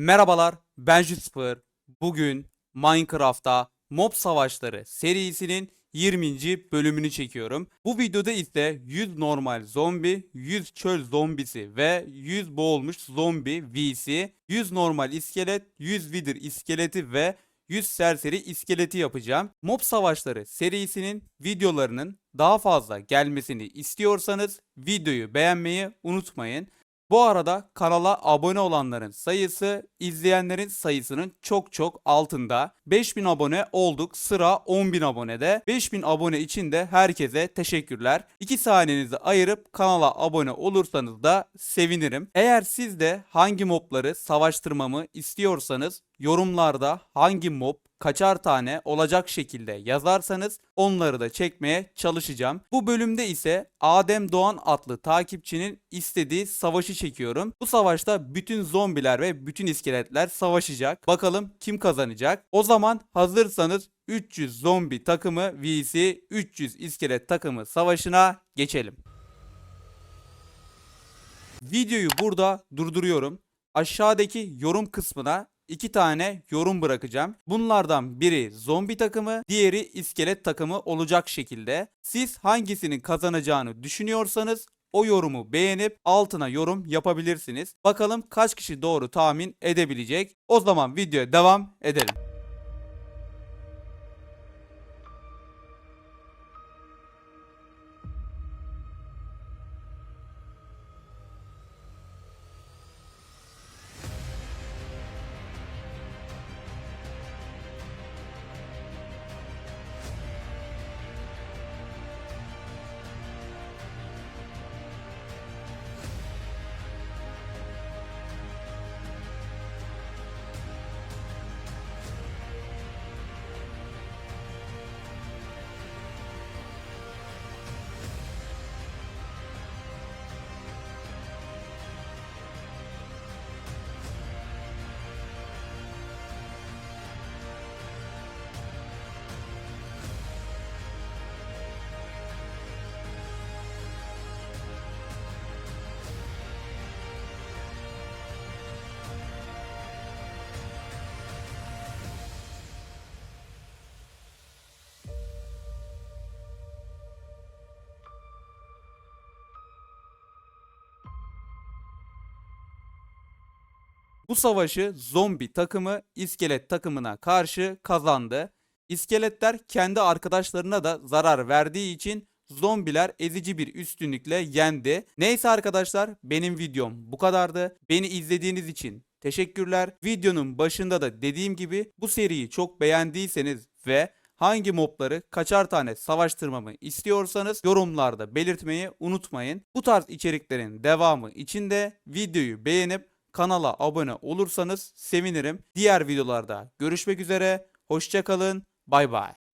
Merhabalar, ben Jüsper. Bugün Minecraft'ta Mob Savaşları serisinin 20. bölümünü çekiyorum. Bu videoda ise 100 normal zombi, 100 çöl zombisi ve 100 boğulmuş zombi vs, 100 normal iskelet, 100 wither iskeleti ve 100 serseri iskeleti yapacağım. Mob Savaşları serisinin videolarının daha fazla gelmesini istiyorsanız videoyu beğenmeyi unutmayın. Bu arada kanala abone olanların sayısı izleyenlerin sayısının çok çok altında. 5000 abone olduk sıra 10.000 abonede. 5000 abone için de herkese teşekkürler. 2 saniyenizi ayırıp kanala abone olursanız da sevinirim. Eğer siz de hangi mobları savaştırmamı istiyorsanız yorumlarda hangi mob kaçar tane olacak şekilde yazarsanız onları da çekmeye çalışacağım. Bu bölümde ise Adem Doğan adlı takipçinin istediği savaşı çekiyorum. Bu savaşta bütün zombiler ve bütün iskeletler savaşacak. Bakalım kim kazanacak? O zaman hazırsanız 300 zombi takımı vs 300 iskelet takımı savaşına geçelim. Videoyu burada durduruyorum. Aşağıdaki yorum kısmına iki tane yorum bırakacağım. Bunlardan biri zombi takımı, diğeri iskelet takımı olacak şekilde. Siz hangisinin kazanacağını düşünüyorsanız o yorumu beğenip altına yorum yapabilirsiniz. Bakalım kaç kişi doğru tahmin edebilecek. O zaman videoya devam edelim. Bu savaşı zombi takımı iskelet takımına karşı kazandı. İskeletler kendi arkadaşlarına da zarar verdiği için zombiler ezici bir üstünlükle yendi. Neyse arkadaşlar benim videom bu kadardı. Beni izlediğiniz için teşekkürler. Videonun başında da dediğim gibi bu seriyi çok beğendiyseniz ve hangi mobları kaçar tane savaştırmamı istiyorsanız yorumlarda belirtmeyi unutmayın. Bu tarz içeriklerin devamı için de videoyu beğenip kanala abone olursanız sevinirim. Diğer videolarda görüşmek üzere. Hoşçakalın. Bay bay.